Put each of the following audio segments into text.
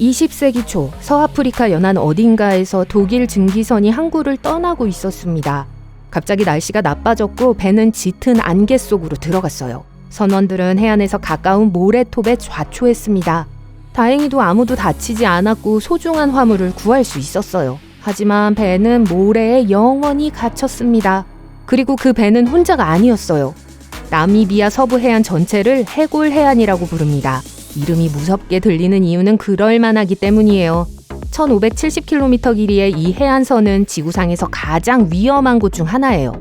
20세기 초 서아프리카 연안 어딘가에서 독일 증기선이 항구를 떠나고 있었습니다. 갑자기 날씨가 나빠졌고 배는 짙은 안개 속으로 들어갔어요. 선원들은 해안에서 가까운 모래톱에 좌초했습니다. 다행히도 아무도 다치지 않았고 소중한 화물을 구할 수 있었어요. 하지만 배는 모래에 영원히 갇혔습니다. 그리고 그 배는 혼자가 아니었어요. 나미비아 서부 해안 전체를 해골 해안이라고 부릅니다. 이름이 무섭게 들리는 이유는 그럴 만하기 때문이에요. 1570km 길이의 이 해안선은 지구상에서 가장 위험한 곳 중 하나예요.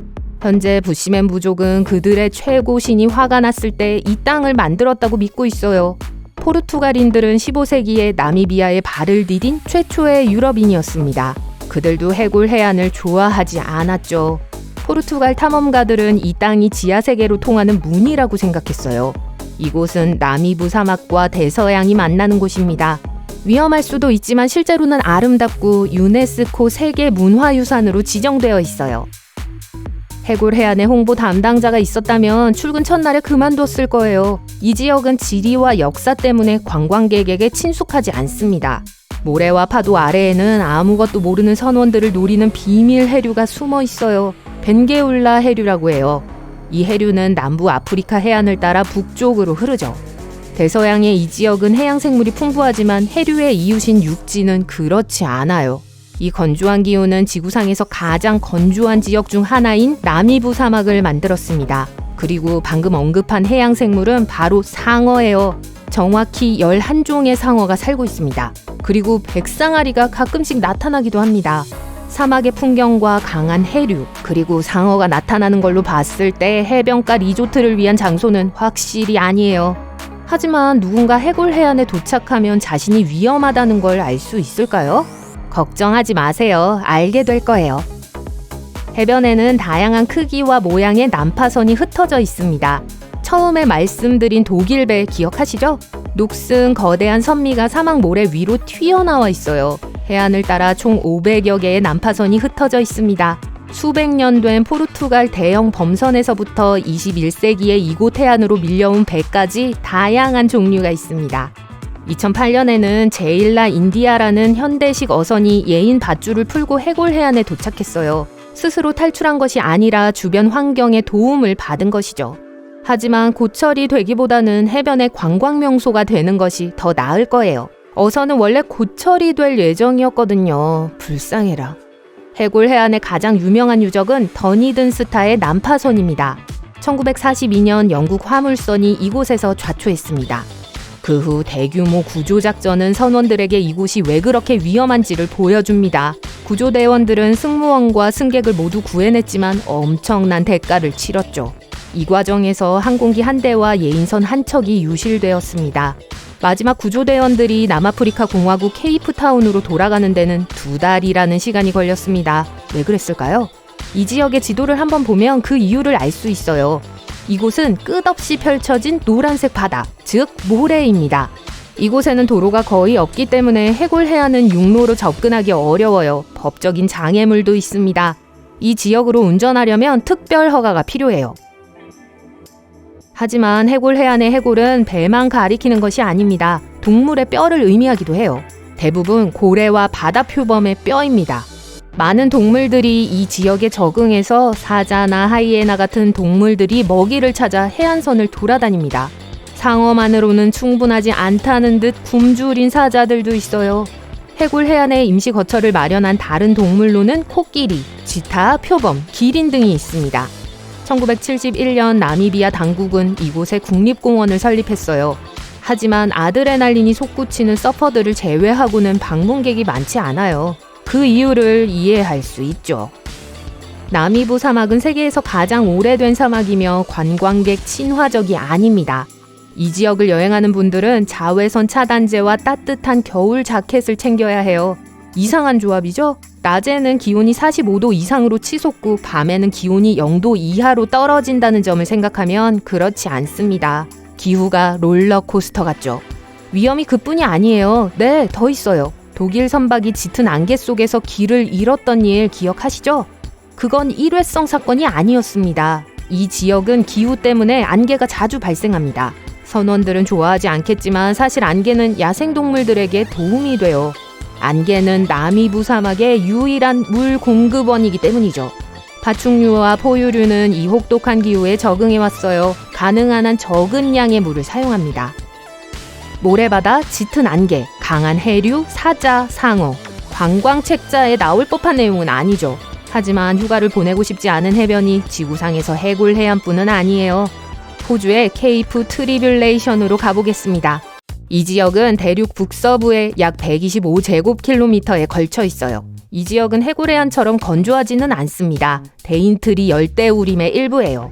현재 부시맨 부족은 그들의 최고 신이 화가 났을 때 이 땅을 만들었다고 믿고 있어요. 포르투갈인들은 15세기에 나미비아에 발을 디딘 최초의 유럽인이었습니다. 그들도 해골 해안을 좋아하지 않았죠. 포르투갈 탐험가들은 이 땅이 지하 세계로 통하는 문이라고 생각했어요. 이곳은 나미부 사막과 대서양이 만나는 곳입니다. 위험할 수도 있지만 실제로는 아름답고 유네스코 세계 문화유산으로 지정되어 있어요. 해골 해안에 홍보 담당자가 있었다면 출근 첫날에 그만뒀을 거예요. 이 지역은 지리와 역사 때문에 관광객에게 친숙하지 않습니다. 모래와 파도 아래에는 아무것도 모르는 선원들을 노리는 비밀 해류가 숨어 있어요. 벤게울라 해류라고 해요. 이 해류는 남부 아프리카 해안을 따라 북쪽으로 흐르죠. 대서양의 이 지역은 해양 생물이 풍부하지만 해류의 이웃인 육지는 그렇지 않아요. 이 건조한 기후는 지구상에서 가장 건조한 지역 중 하나인 나미부 사막을 만들었습니다. 그리고 방금 언급한 해양 생물은 바로 상어예요. 정확히 11종의 상어가 살고 있습니다. 그리고 백상아리가 가끔씩 나타나기도 합니다. 사막의 풍경과 강한 해류, 그리고 상어가 나타나는 걸로 봤을 때 해변가 리조트를 위한 장소는 확실히 아니에요. 하지만 누군가 해골 해안에 도착하면 자신이 위험하다는 걸 알 수 있을까요? 걱정하지 마세요. 알게 될 거예요. 해변에는 다양한 크기와 모양의 난파선이 흩어져 있습니다. 처음에 말씀드린 독일배 기억하시죠? 녹슨 거대한 선미가 사막 모래 위로 튀어나와 있어요. 해안을 따라 총 500여 개의 난파선이 흩어져 있습니다. 수백 년 된 포르투갈 대형 범선에서부터 21세기의 이곳 해안으로 밀려온 배까지 다양한 종류가 있습니다. 2008년에는 제일라 인디아라는 현대식 어선이 예인 밧줄을 풀고 해골 해안에 도착했어요. 스스로 탈출한 것이 아니라 주변 환경에 도움을 받은 것이죠. 하지만 고철이 되기보다는 해변의 관광 명소가 되는 것이 더 나을 거예요. 어선은 원래 고철이 될 예정이었거든요. 불쌍해라. 해골 해안의 가장 유명한 유적은 더니든 스타의 난파선입니다. 1942년 영국 화물선이 이곳에서 좌초했습니다. 그 후 대규모 구조작전은 선원들에게 이곳이 왜 그렇게 위험한지를 보여줍니다. 구조대원들은 승무원과 승객을 모두 구해냈지만 엄청난 대가를 치렀죠. 이 과정에서 항공기 한 대와 예인선 한 척이 유실되었습니다. 마지막 구조대원들이 남아프리카 공화국 케이프타운으로 돌아가는 데는 두 달이라는 시간이 걸렸습니다. 왜 그랬을까요? 이 지역의 지도를 한번 보면 그 이유를 알 수 있어요. 이곳은 끝없이 펼쳐진 노란색 바다, 즉 모래입니다. 이곳에는 도로가 거의 없기 때문에 해골 해안은 육로로 접근하기 어려워요. 법적인 장애물도 있습니다. 이 지역으로 운전하려면 특별 허가가 필요해요. 하지만 해골 해안의 해골은 배만 가리키는 것이 아닙니다. 동물의 뼈를 의미하기도 해요. 대부분 고래와 바다 표범의 뼈입니다. 많은 동물들이 이 지역에 적응해서 사자나 하이에나 같은 동물들이 먹이를 찾아 해안선을 돌아다닙니다. 상어만으로는 충분하지 않다는 듯 굶주린 사자들도 있어요. 해골 해안에 임시 거처를 마련한 다른 동물로는 코끼리, 쥐타, 표범, 기린 등이 있습니다. 1971년 나미비아 당국은 이곳에 국립공원을 설립했어요. 하지만 아드레날린이 솟구치는 서퍼들을 제외하고는 방문객이 많지 않아요. 그 이유를 이해할 수 있죠. 나미부 사막은 세계에서 가장 오래된 사막이며 관광객 친화적이 아닙니다. 이 지역을 여행하는 분들은 자외선 차단제와 따뜻한 겨울 자켓을 챙겨야 해요. 이상한 조합이죠? 낮에는 기온이 45도 이상으로 치솟고 밤에는 기온이 0도 이하로 떨어진다는 점을 생각하면 그렇지 않습니다. 기후가 롤러코스터 같죠. 위험이 그뿐이 아니에요. 네, 더 있어요. 독일 선박이 짙은 안개 속에서 길을 잃었던 일 기억하시죠? 그건 일회성 사건이 아니었습니다. 이 지역은 기후 때문에 안개가 자주 발생합니다. 선원들은 좋아하지 않겠지만 사실 안개는 야생동물들에게 도움이 돼요. 안개는 나미부 사막의 유일한 물 공급원이기 때문이죠. 파충류와 포유류는 이 혹독한 기후에 적응해 왔어요. 가능한 한 적은 양의 물을 사용합니다. 모래바다, 짙은 안개, 강한 해류, 사자, 상어. 관광책자에 나올 법한 내용은 아니죠. 하지만 휴가를 보내고 싶지 않은 해변이 지구상에서 해골 해안뿐은 아니에요. 호주의 케이프 트리뷸레이션으로 가보겠습니다. 이 지역은 대륙 북서부에 약 125제곱킬로미터에 걸쳐 있어요. 이 지역은 해골해안처럼 건조하지는 않습니다. 데인트리 열대우림의 일부예요.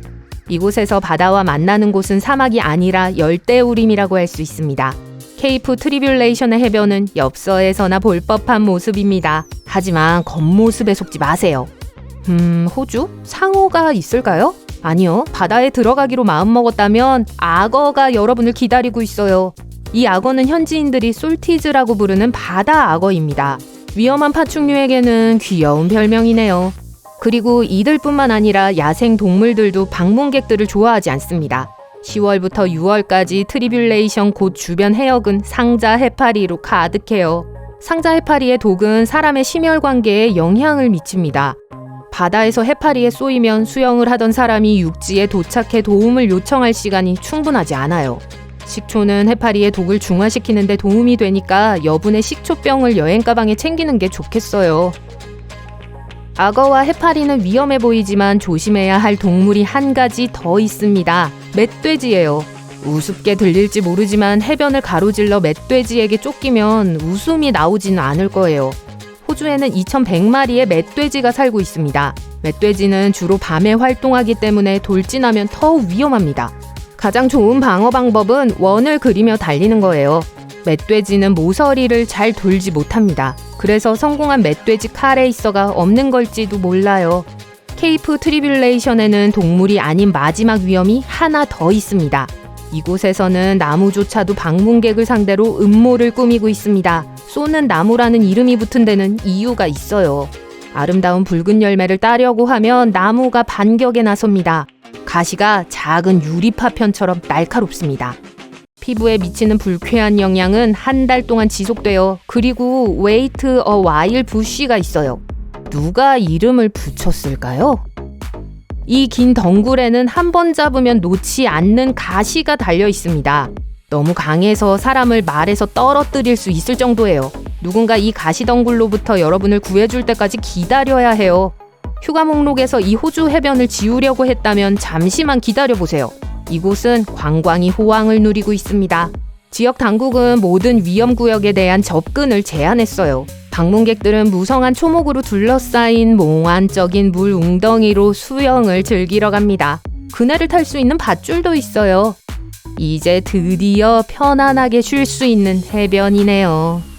이곳에서 바다와 만나는 곳은 사막이 아니라 열대우림이라고 할 수 있습니다. 케이프 트리뷸레이션의 해변은 엽서에서나 볼 법한 모습입니다. 하지만 겉모습에 속지 마세요. 음, 호주? 상어가 있을까요? 아니요. 바다에 들어가기로 마음먹었다면 악어가 여러분을 기다리고 있어요. 이 악어는 현지인들이 솔티즈라고 부르는 바다 악어입니다. 위험한 파충류에게는 귀여운 별명이네요. 그리고 이들뿐만 아니라 야생 동물들도 방문객들을 좋아하지 않습니다. 10월부터 6월까지 트리뷸레이션 곳 주변 해역은 상자 해파리로 가득해요. 상자 해파리의 독은 사람의 심혈 관계에 영향을 미칩니다. 바다에서 해파리에 쏘이면 수영을 하던 사람이 육지에 도착해 도움을 요청할 시간이 충분하지 않아요. 식초는 해파리의 독을 중화시키는 데 도움이 되니까 여분의 식초병을 여행 가방에 챙기는 게 좋겠어요. 악어와 해파리는 위험해 보이지만 조심해야 할 동물이 한 가지 더 있습니다. 멧돼지예요. 우습게 들릴지 모르지만 해변을 가로질러 멧돼지에게 쫓기면 웃음이 나오지는 않을 거예요. 호주에는 2,100마리의 멧돼지가 살고 있습니다. 멧돼지는 주로 밤에 활동하기 때문에 돌진하면 더욱 위험합니다. 가장 좋은 방어 방법은 원을 그리며 달리는 거예요. 멧돼지는 모서리를 잘 돌지 못합니다. 그래서 성공한 멧돼지 카레이서가 없는 걸지도 몰라요. 케이프 트리뷸레이션에는 동물이 아닌 마지막 위험이 하나 더 있습니다. 이곳에서는 나무조차도 방문객을 상대로 음모를 꾸미고 있습니다. 쏘는 나무라는 이름이 붙은 데는 이유가 있어요. 아름다운 붉은 열매를 따려고 하면 나무가 반격에 나섭니다. 가시가 작은 유리 파편처럼 날카롭습니다. 피부에 미치는 불쾌한 영향은 한 달 동안 지속돼요. 그리고 웨이트 어 와일 부쉬가 있어요. 누가 이름을 붙였을까요? 이 긴 덩굴에는 한 번 잡으면 놓지 않는 가시가 달려 있습니다. 너무 강해서 사람을 말에서 떨어뜨릴 수 있을 정도예요. 누군가 이 가시 덩굴로부터 여러분을 구해줄 때까지 기다려야 해요. 휴가 목록에서 이 호주 해변을 지우려고 했다면 잠시만 기다려보세요. 이곳은 관광이 호황을 누리고 있습니다. 지역 당국은 모든 위험 구역에 대한 접근을 제한했어요. 방문객들은 무성한 초목으로 둘러싸인 몽환적인 물 웅덩이로 수영을 즐기러 갑니다. 그네를 탈 수 있는 밧줄도 있어요. 이제 드디어 편안하게 쉴 수 있는 해변이네요.